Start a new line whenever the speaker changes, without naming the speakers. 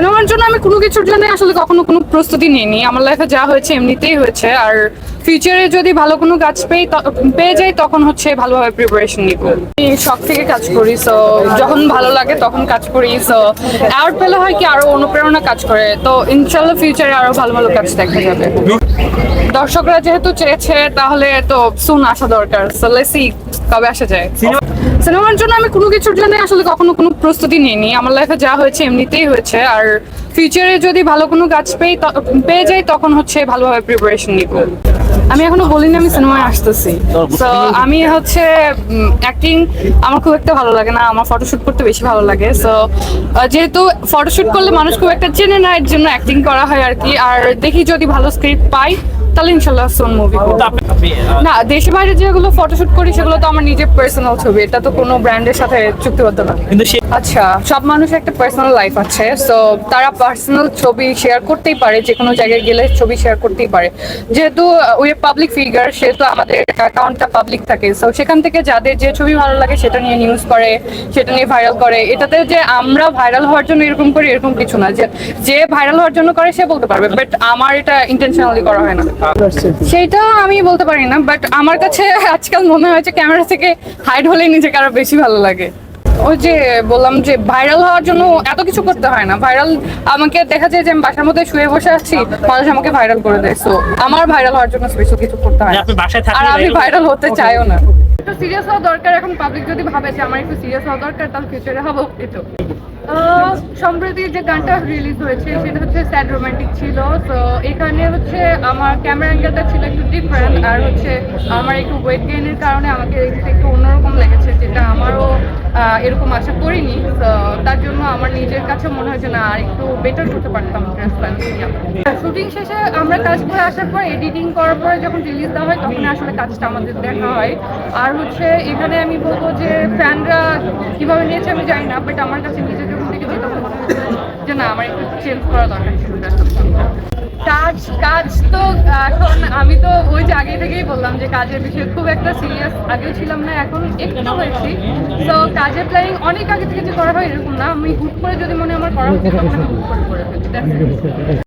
সিনেমার জন্য আমি কোনো কিছুর জন্য আসলে কখনো কোনো প্রস্তুতি নিইনি। আমার লাইফে যা হয়েছে এমনিতেই হয়েছে। আর ফিউচারে যদি ভালো কোনো কাজ পেয়ে পেয়ে যাই, তখন হচ্ছে ভালোভাবে প্রিপারেশন নিব। আমি শখ থেকে কাজ করি সো যখন ভালো লাগে তখন কাজ করি সো অ্যাওয়ার্ড পেলে হয় কি আরও অনুপ্রেরণা কাজ করে। তো ইনশাল্লাহ ফিউচারে আরও ভালো ভালো কাজ দেখা যাবে। দর্শকরা যেহেতু চেয়েছে, তাহলে তো সুন আসা দরকার। সো লেসি কবে আসা যায়? সিনেমার জন্য আমি কোনো কিছুর জন্য আসলে কখনো কোনো প্রস্তুতি নিইনি। আমার লাইফে যা হয়েছে এমনিতেই হয়েছে। আর ফিউচারে যদি ভালো কোনো কাজ পেয়ে পেয়ে যাই, তখন হচ্ছে ভালোভাবে প্রিপারেশন নিব। আমি এখনও বলিনি আমি সিনেমায় আসতেছি। তো আমি হচ্ছে অ্যাক্টিং আমার খুব একটা ভালো লাগে না। আমার ফটোশুট করতে বেশি ভালো লাগে। সো যেহেতু ফটোশুট করলে মানুষ খুব একটা চেনে না, এর জন্য অ্যাক্টিং করা হয় আর কি। আর দেখি যদি ভালো স্ক্রিপ্ট পাই তাহলে ইনশাল্লাহ সোন মুভি না দেশে বাইরে যেগুলো ফটোশুট করি সেগুলো তো আমার নিজের পার্সোনাল ছবি এটা তো কোনো ব্র্যান্ডের সাথে চুক্তিবদ্ধ না।
কিন্তু
আচ্ছা সব মানুষের একটা পার্সোনাল লাইফ আছে সো তারা পার্সোনাল ছবি শেয়ার করতেই পারে যে কোনো জায়গায় গেলে ছবি শেয়ার করতেই পারে। যেহেতু ওই পাবলিক ফিগার সেহেতু আমাদের অ্যাকাউন্টটা পাবলিক থাকে সো সেখান থেকে যাদের যে ছবি ভালো লাগে সেটা নিয়ে নিউজ করে, সেটা নিয়ে ভাইরাল করে। এটাতে যে আমরা ভাইরাল হওয়ার জন্য এরকম করি, এরকম কিছু না, যে যে ভাইরাল হওয়ার জন্য করে, সে বলতে পারবে বাট আমার এটা ইন্টেনশনালি করা হয় না। সেইটা আমি বলতে পারি না বাট আমার কাছে আজকাল মনে হয়েছে ক্যামেরা থেকে হাইড হলে নিজেকে আরও বেশি ভালো লাগে। ওই যে বললাম যে ভাইরাল হওয়ার জন্য এত কিছু করতে হয় না। ভাইরাল আমাকে দেখা যায় যে আমি বাসার মধ্যে শুয়ে বসে আছি মানুষ আমাকে ভাইরাল করে দেয়। সো আমার ভাইরাল হওয়ার জন্য স্পেশাল কিছু করতে হয় না। আর আমি ভাইরাল হতে চাইও না। একটু সিরিয়াস হওয়া দরকার এখন পাবলিক যদি ভাবে যে আমার একটু সিরিয়াস হওয়া দরকার তাহলে ফিউচারে হব একটু সম্প্রতি যে গানটা রিলিজ হয়েছে সেটা হচ্ছে স্যাড রোমান্টিক ছিল। তো এখানে হচ্ছে আমার ক্যামেরা অ্যাঙ্গেলটা ছিল একটু ডিফারেন্ট আর হচ্ছে আমার একটু ওয়েট গেইনের কারণে আমাকে একটু অন্যরকম লেগেছে যেটা আমারও এরকম আশা করিনি তার জন্য আমার নিজের কাছে মনে হয় যে না, আর একটু বেটার করতে পারতাম শুটিং শেষে আমরা কাজ করে আসার পর এডিটিং করার পরে যখন রিলিজ দেওয়া হয় তখন আসলে কাজটা আমাদের দেখা হয়। আর হচ্ছে এখানে আমি বলব যে ফ্যানরা কীভাবে নিয়েছে আমি জানি না বাট আমার কাছে নিজের যখন তখন মনে যে না, আমার একটু চেঞ্জ করা দরকার কাজ কাজ তো, এখন আমি তো ওই যে আগে থেকেই বললাম যে কাজের বিষয়ে খুব একটা সিরিয়াস আগেও ছিলাম না, এখন একটু হয়েছি। তো কাজের প্ল্যানিং অনেক আগে থেকে যে করা হয় এরকম না। আমি হুট করে যদি মনে আমার করা হচ্ছে তখন আমি হুট করে করে ফেলি.